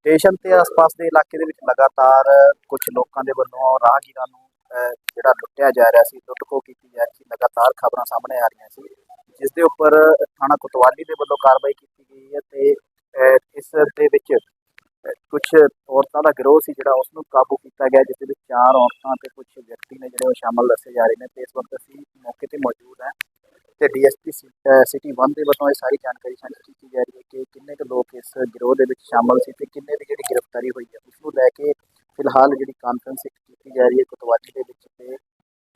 Station ਤੇ ਆਸ-ਪਾਸ ਦੇ ਇਲਾਕੇ ਦੇ ਵਿੱਚ ਲਗਾਤਾਰ ਕੁਝ ਲੋਕਾਂ ਦੇ ਵੱਲੋਂ ਰਾਹਗੀਰਾਂ ਨੂੰ ਜਿਹੜਾ ਲੁੱਟਿਆ ਜਾ ਰਿਹਾ ਸੀ ਲੁੱਟਖੋ ਕੀਤੀ ਜਾ ਰਹੀ ਸੀ, ਲਗਾਤਾਰ ਖਬਰਾਂ ਸਾਹਮਣੇ ਆ ਰਹੀਆਂ ਸੀ, ਜਿਸ ਦੇ ਉੱਪਰ ਥਾਣਾ ਕੋਤਵਾਲੀ ਦੇ ਵੱਲੋਂ ਕਾਰਵਾਈ ਕੀਤੀ ਗਈ ਹੈ ਤੇ ਇਸ ਦੇ ਵਿੱਚ ਕੁਝ ਔਰਤਾਂ ਦਾ ਗਿਰੋਹ ਸੀ ਜਿਹੜਾ ਉਸ ਨੂੰ ਕਾਬੂ ਕੀਤਾ ਗਿਆ, ਜਿਸ ਦੇ ਵਿੱਚ ਚਾਰ ਔਰਤਾਂ ਤੇ ਕੁਝ ਵਿਅਕਤੀ ਨੇ ਜਿਹੜੇ ਉਹ ਸ਼ਾਮਲ ਦੱਸੇ ਜਾ ਰਹੇ ਨੇ ਤੇ ਇਸ ਵਕਤ ਅਸੀਂ ਮੌਕੇ ਤੇ ਮੌਜੂਦ ਹਾਂ। ਤੇ ਡੀਐਸਪੀ ਸਿਟੀ 1 ਦੇ ਵੱਲੋਂ ਇਹ ਸਾਰੀ ਜਾਣਕਾਰੀ ਸਾਂਝੀ ਕੀਤੀ ਜਾ ਰਹੀ ਹੈ ਕਿ ਕਿੰਨੇ ਕੁ ਲੋਕ ਇਸ ਗਿਰੋਹ ਦੇ ਵਿੱਚ ਸ਼ਾਮਲ ਸੀ ਤੇ ਕਿੰਨੇ ਦੀ ਜਿਹੜੀ ਗ੍ਰਿਫਤਾਰੀ ਹੋਈ ਹੈ, ਉਸ ਨੂੰ ਲੈ ਕੇ ਫਿਲਹਾਲ ਜਿਹੜੀ ਕਾਨਫਰੰਸ ਕੀਤੀ ਜਾ ਰਹੀ ਹੈ ਕੋਤਵਾਲੀ ਦੇ ਵਿੱਚ ਤੇ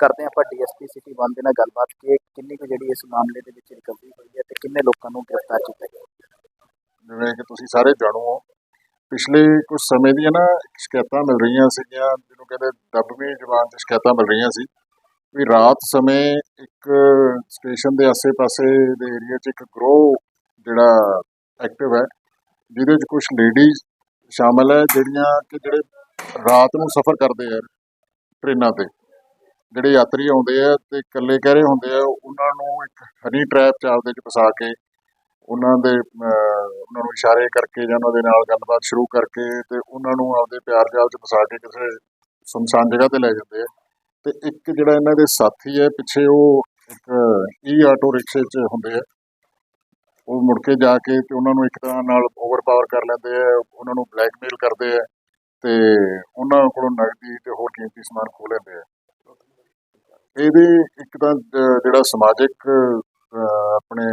ਕਰਦੇ ਹਾਂ ਆਪਾਂ ਡੀਐਸਪੀ ਸਿਟੀ 1 ਦੇ ਨਾਲ ਗੱਲਬਾਤ ਕਿ ਕਿੰਨੀ ਕੁ ਜਿਹੜੀ ਇਸ ਮਾਮਲੇ ਦੇ ਵਿੱਚ ਰਿਕਵਰੀ ਹੋਈ ਹੈ ਤੇ ਕਿੰਨੇ ਲੋਕਾਂ ਨੂੰ ਗ੍ਰਿਫਤਾਰ ਕੀਤਾ ਗਿਆ। ਜਿਵੇਂ ਕਿ ਤੁਸੀਂ ਸਾਰੇ ਜਾਣੋ ਹੋ ਪਿਛਲੇ ਕੁਝ ਸਮੇਂ ਦੀਆਂ ਨਾ ਸ਼ਿਕਾਇਤਾਂ ਮਿਲ ਰਹੀਆਂ ਸੀਗੀਆਂ, ਜਿਹਨੂੰ ਕਹਿੰਦੇ ਦਬਵੀਂ ਜ਼ਬਾਨ ਤੇ ਸ਼ਿਕਾਇਤਾਂ ਮਿਲ ਰਹੀਆਂ ਸੀ ਵੀ ਰਾਤ ਸਮੇਂ ਇੱਕ ਸਟੇਸ਼ਨ ਦੇ ਆਸੇ-ਪਾਸੇ ਦੇ ਏਰੀਆ 'ਚ ਇੱਕ ਗਰੋ ਜਿਹੜਾ ਐਕਟਿਵ ਹੈ, ਜਿਹਦੇ 'ਚ ਕੁਝ ਲੇਡੀਜ਼ ਸ਼ਾਮਲ ਹੈ, ਜਿਹੜੀਆਂ ਕਿ ਜਿਹੜੇ ਰਾਤ ਨੂੰ ਸਫ਼ਰ ਕਰਦੇ ਆ ਟ੍ਰੇਨਾਂ ਤੇ। ਜਿਹੜੇ ਯਾਤਰੀ ਆਉਂਦੇ ਆ ਤੇ ਇਕੱਲੇ ਕਹਿ ਰਹੇ ਹੁੰਦੇ ਆ, ਉਹਨਾਂ ਨੂੰ ਇੱਕ ਹਨੀ ਟ੍ਰੈਪ ਚਾਲ ਦੇ ਚ ਫਸਾ ਕੇ ਉਹਨਾਂ ਦੇ ਉਹਨਾਂ ਨੂੰ ਇਸ਼ਾਰੇ ਕਰਕੇ ਜਾਂ ਉਹਨਾਂ ਦੇ ਨਾਲ ਗੱਲਬਾਤ ਸ਼ੁਰੂ ਕਰਕੇ ਤੇ ਉਹਨਾਂ ਨੂੰ ਆਪਦੇ ਪਿਆਰ ਜਾਲ ਚ ਫਸਾ ਕੇ ਕਿਸੇ ਸੁਨਸਾਨ ਜਗ੍ਹਾ ਤੇ ਲੈ ਜਾਂਦੇ ਆ। ਤੇ ਇੱਕ ਜਿਹੜਾ ਇਹਨਾਂ ਦੇ ਸਾਥੀ ਹੈ, ਪਿੱਛੇ ਉਹ ਇੱਕ ਈ ਆਟੋ ਰਿਕਸ਼ੇ 'ਚ ਹੁੰਦੇ ਆ। ਉਹ ਮੁੜ ਕੇ ਜਾ ਕੇ ਤੇ ਉਹਨਾਂ ਨੂੰ ਇੱਕ ਤਰ੍ਹਾਂ ਨਾਲ ਓਵਰਪਾਵਰ ਕਰ ਲੈਂਦੇ ਆ, ਉਹਨਾਂ ਨੂੰ ਬਲੈਕਮੇਲ ਕਰਦੇ ਆ ਤੇ ਉਹਨਾਂ ਕੋਲੋਂ ਨਕਦੀ ਤੇ ਹੋਰ ਕੀਮਤੀ ਸਮਾਨ ਖੋਹ ਲੈਂਦੇ ਆ। ਇਹਦੇ ਇੱਕ ਤਾਂ ਜਿਹੜਾ ਸਮਾਜਿਕ ਆਪਣੇ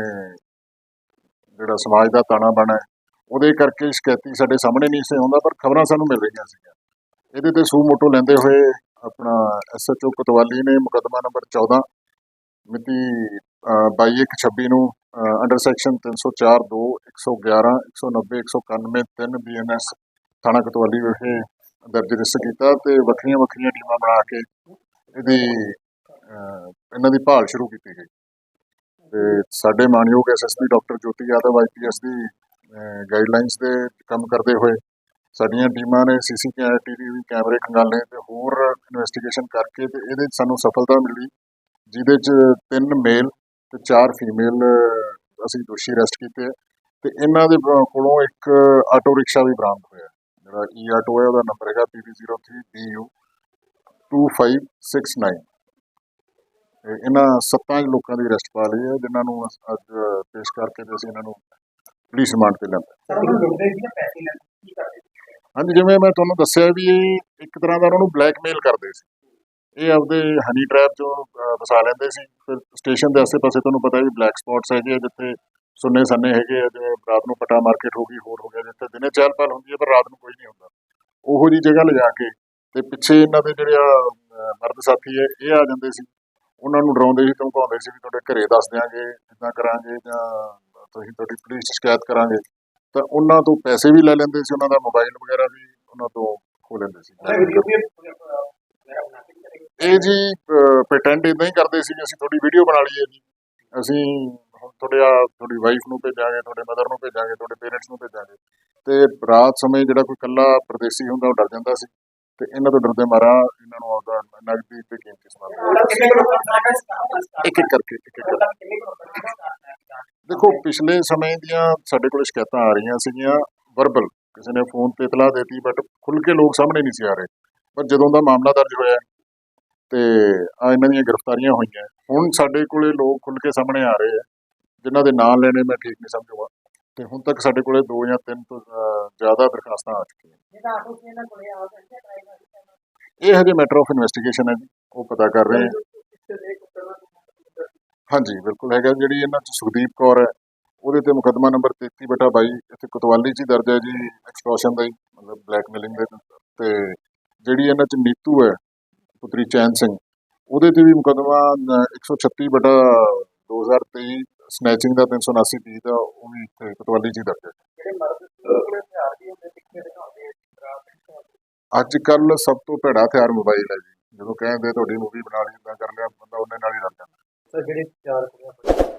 ਜਿਹੜਾ ਸਮਾਜ ਦਾ ਤਾਣਾ ਬਾਣਾ ਹੈ, ਉਹਦੇ ਕਰਕੇ ਸ਼ਿਕਾਇਤੀ ਸਾਡੇ ਸਾਹਮਣੇ ਨਹੀਂ ਸੀ ਆਉਂਦਾ, ਪਰ ਖਬਰਾਂ ਸਾਨੂੰ ਮਿਲ ਰਹੀਆਂ ਸੀਗੀਆਂ। ਇਹਦੇ ਤੇ ਸੂ ਮੋਟੋ ਲੈਂਦੇ ਹੋਏ ਆਪਣਾ ਐਸਐਚਓ ਕੋਤਵਾਲੀ ਨੇ ਮੁਕੱਦਮਾ ਨੰਬਰ 14 ਮਿਤੀ 22/1/26 ਨੂੰ ਅੰਡਰ ਸੈਕਸ਼ਨ 304 2 111 190 191 3 ਬੀਐਨਐਸ ਥਾਣਾ ਕੋਤਵਾਲੀ ਵਿਖੇ ਦਰਜ ਰਜਿਸਟਰ ਕੀਤਾ ਤੇ ਵੱਖਰੀਆਂ ਵੱਖਰੀਆਂ ਟੀਮਾਂ ਬਣਾ ਕੇ ਇਹਦੀ ਇਹਨਾਂ ਦੀ ਭਾਲ ਸ਼ੁਰੂ ਕੀਤੀ ਗਈ। ਤੇ ਸਾਡੇ ਮਾਨਯੋਗ SSP doctor Jyoti Yadav IPS ਦੀ ਗਾਈਡਲਾਈਨਸ ਦੇ ਕੰਮ ਕਰਦੇ ਹੋਏ ਸਾਡੀਆਂ ਟੀਮਾਂ ਨੇ ਸੀਸੀਟੀਵੀ ਕੈਮਰੇ ਖੰਗਾਲੇ ਤੇ ਹੋਰ ਇਨਵੈਸਟੀਗੇਸ਼ਨ ਕਰਕੇ ਤੇ ਇਹਦੇ 'ਚ ਸਾਨੂੰ ਸਫਲਤਾ ਮਿਲੀ। ਜਿਹਦੇ 'ਚ ਤਿੰਨ ਮੇਲ ਤੇ ਚਾਰ ਫੀਮੇਲ ਅਸੀਂ ਦੋਸ਼ੀ ਅਰੈਸਟ ਕੀਤੇ ਤੇ ਇਹਨਾਂ ਦੇ ਕੋਲੋਂ ਇੱਕ ਆਟੋ ਰਿਕਸ਼ਾ ਵੀ ਬਰਾਮਦ ਹੋਇਆ। ਜਿਹੜਾ ਈ ਆਟੋ ਹੈ ਉਹਦਾ ਨੰਬਰ ਹੈਗਾ PB03BU 2569 ਤੇ ਇਹਨਾਂ ਸੱਤਾਂ ਲੋਕਾਂ ਦੀ ਅਰੈਸਟ ਪਾ ਲਈ ਹੈ ਜਿਨ੍ਹਾਂ ਨੂੰ ਅੱਜ ਪੇਸ਼ ਕਰਕੇ ਤੇ ਅਸੀਂ ਇਹਨਾਂ ਨੂੰ ਪੁਲਿਸ ਰਿਮਾਂਡ ਤੇ ਸੀ? ਹਾਂਜੀ ਜਿਵੇਂ ਮੈਂ ਤੁਹਾਨੂੰ ਦੱਸਿਆ ਵੀ ਇਹ ਇੱਕ ਤਰ੍ਹਾਂ ਦਾ ਉਹਨਾਂ ਨੂੰ ਬਲੈਕਮੇਲ ਕਰਦੇ ਸੀ। ਇਹ ਆਪਦੇ ਹਨੀ ਟ੍ਰੈਪ ਚੋਂ ਅਹ, ਫਸਾ ਲੈਂਦੇ ਸੀ। ਫਿਰ ਸਟੇਸ਼ਨ ਦੇ ਆਸੇ-ਪਾਸੇ ਤੁਹਾਨੂੰ ਪਤਾ ਵੀ ਬਲੈਕ ਸਪੌਟਸ ਹੈਗੇ ਆ ਜਿੱਥੇ ਸੁੰਨੇ ਸੰਨੇ ਹੈਗੇ ਆ ਜਿਵੇਂ ਰਾਤ ਨੂੰ ਪਟਾ ਮਾਰਕੀਟ ਹੋ ਗਈ ਹੋਰ ਹੋ ਗਿਆ ਜਿੱਥੇ ਦਿਨੇ ਚਹਿਲ ਪਹਿਲ ਹੁੰਦੀ ਹੈ ਪਰ ਰਾਤ ਨੂੰ ਕੋਈ ਨਹੀਂ ਹੁੰਦਾ। ਉਹੋ ਜੀ ਜਗ੍ਹਾ ਲਿਜਾ ਕੇ ਤੇ ਪਿੱਛੇ ਇਹਨਾਂ ਦੇ ਜਿਹੜੇ ਆ ਮਰਦ ਸਾਥੀ ਹੈ ਇਹ ਆ ਜਾਂਦੇ ਸੀ। ਉਹਨਾਂ ਨੂੰ ਡਰਾਉਂਦੇ ਸੀ ਧਮਕਾਉਂਦੇ ਸੀ ਵੀ ਤੁਹਾਡੇ ਘਰੇ ਦੱਸ ਦਿਆਂਗੇ ਇਦਾਂ ਕਰਾਂਗੇ ਜਾਂ ਤੁਸੀਂ ਤੁਹਾਡੀ ਪੁਲਿਸ 'ਚ ਸ਼ਿਕਾਇਤ ਕਰਾਂਗੇ। ਤਾਂ ਉਹਨਾਂ ਤੋਂ ਪੈਸੇ ਵੀ ਲੈ ਲੈਂਦੇ ਸੀ ਉਹਨਾਂ ਦਾ ਮੋਬਾਈਲ ਵਗੈਰਾ ਵੀ ਉਹਨਾਂ ਤੋਂ ਖੋ ਲੈਂਦੇ ਸੀ ਉਹਦਾ ਵੀਡੀਓ ਵੀ ਮੇਰਾ ਬਣਾ ਕੇ ਕਰੇਗਾ ਇਹ ਜੀ ਪ੍ਰਟੈਂਡ ਇਦਾਂ ਹੀ ਕਰਦੇ ਸੀ ਵੀ ਅਸੀਂ ਤੁਹਾਡੀ ਵੀਡੀਓ ਬਣਾ ਲਈਏ ਜੀ। ਅਸੀਂ ਤੁਹਾਡੇ ਆ, ਤੁਹਾਡੀ ਵਾਈਫ ਨੂੰ ਭੇਜਾਂਗੇ, ਤੁਹਾਡੇ ਮਦਰ ਨੂੰ ਭੇਜਾਂਗੇ, ਤੁਹਾਡੇ ਪੇਰੈਂਟਸ ਨੂੰ ਭੇਜਾਂਗੇ। ਤੇ ਰਾਤ ਸਮੇਂ ਜਿਹੜਾ ਕੋਈ ਕੱਲਾ ਪਰਦੇਸੀ ਹੁੰਦਾ, ਉਹ ਡਰ ਜਾਂਦਾ ਸੀ। ਤੇ ਇਹਨਾਂ ਤੋਂ ਡਰਦੇ ਮਾਰਾ, ਇਹਨਾਂ ਨੂੰ ਆਉਂਦਾ ਨਗਦੀ ਤੇ ਕੀਮਤੀ ਸਮਾਨ ਇੱਕ ਇੱਕ ਕਰਕੇ, ਇੱਕ ਇੱਕ ਦੇਖੋ, ਪਿਛਲੇ ਸਮੇਂ ਦੀਆਂ ਸਾਡੇ ਕੋਲ ਸ਼ਿਕਾਇਤਾਂ ਆ ਰਹੀਆਂ ਸੀਗੀਆਂ ਵਰਬਲ ਕਿਸੇ ਨੇ ਫੋਨ ਤੇ ਇਤਲਾਹ ਦਿੱਤੀ ਬਟ ਖੁੱਲ ਕੇ ਲੋਕ ਸਾਹਮਣੇ ਨਹੀਂ ਸੀ ਆ ਰਹੇ। ਪਰ ਜਦੋਂ ਦਾ ਮਾਮਲਾ ਦਰਜ ਹੋਇਆ ਤੇ ਆ ਇਹਨਾਂ ਦੀਆਂ ਗ੍ਰਿਫਤਾਰੀਆਂ ਹੋਈਆਂ। ਹੁਣ ਸਾਡੇ ਕੋਲੇ ਲੋਕ ਖੁੱਲ ਕੇ ਸਾਹਮਣੇ ਆ ਰਹੇ ਆ, ਜਿਨ੍ਹਾਂ ਦੇ ਨਾਂ ਲੈਣੇ ਮੈਂ ਠੀਕ ਨਹੀਂ ਸਮਝੂਗਾ। ਤੇ ਹੁਣ ਤੱਕ ਸਾਡੇ ਕੋਲੇ ਦੋ ਜਾਂ ਤਿੰਨ ਤੋਂ ਜ਼ਿਆਦਾ ਦਰਖਾਸਤਾਂ ਆ ਚੁੱਕੀਆਂ। ਜਿਹਦਾ ਆਟੋ ਸੀ ਇਹਨਾਂ ਕੋਲੇ ਆ ਜਾਂਦੇ ਡਰਾਈਵਰ ਇਹ ਹਜੇ ਮੈਟਰ ਆਫ ਇਨਵੈਸਟੀਗੇਸ਼ਨ ਹੈ ਜੀ, ਉਹ ਪਤਾ ਕਰ ਰਹੇ ਆ। ਹਾਂਜੀ, ਬਿਲਕੁਲ ਹੈਗਾ। ਜਿਹੜੀ ਇਹਨਾਂ ਚ ਸੁਖਦੀਪ ਕੌਰ ਹੈ, ਉਹਦੇ ਤੇ ਮੁਕੱਦਮਾ ਨੰਬਰ 33 ਬਟਾ 22 ਇੱਥੇ ਕੋਤਵਾਲੀ ਚ ਦਰਜ ਹੈ ਜੀ ਐਕਸਟੋਰਸ਼ਨ ਦਾ ਹੀ, ਮਤਲਬ ਬਲੈਕਮੇਲਿੰਗ ਦੇ ਤੇ ਜਿਹੜੀ ਇਹਨਾਂ ਚ ਨੀਤੂ ਹੈ ਪੁੱਤਰੀ ਚੈਨ ਸਿੰਘ। ਉਹਦੇ ਤੇ ਵੀ ਮੁਕੱਦਮਾ ਨ- 136 ਬਟਾ 2023 ਸਨੈਚਿੰਗ ਦਾ 379 ਟੀ ਦਾ ਉਹ ਵੀ ਕੋਤਵਾਲੀ ਹੀ ਦਰਜ ਹੈ। ਅੱਜ ਕੱਲ ਸਭ ਤੋਂ ਭੈੜਾ ਹਥਿਆਰ ਮੋਬਾਈਲ ਹੈ ਜੀ। ਜਦੋਂ ਕਹਿੰਦੇ ਤੁਹਾਡੀ ਮੂਵੀ ਬਣਾ ਲਈ ਇਦਾਂ ਕਰ ਲਿਆ ਬੰਦਾ ਉਹਨੇ ਨਾਲ ਹੀ ਰਲ ਜਾਂਦਾ। ਸਰ ਜਿਹੜੇ ਚਾਰ ਕੁੜੀਆਂ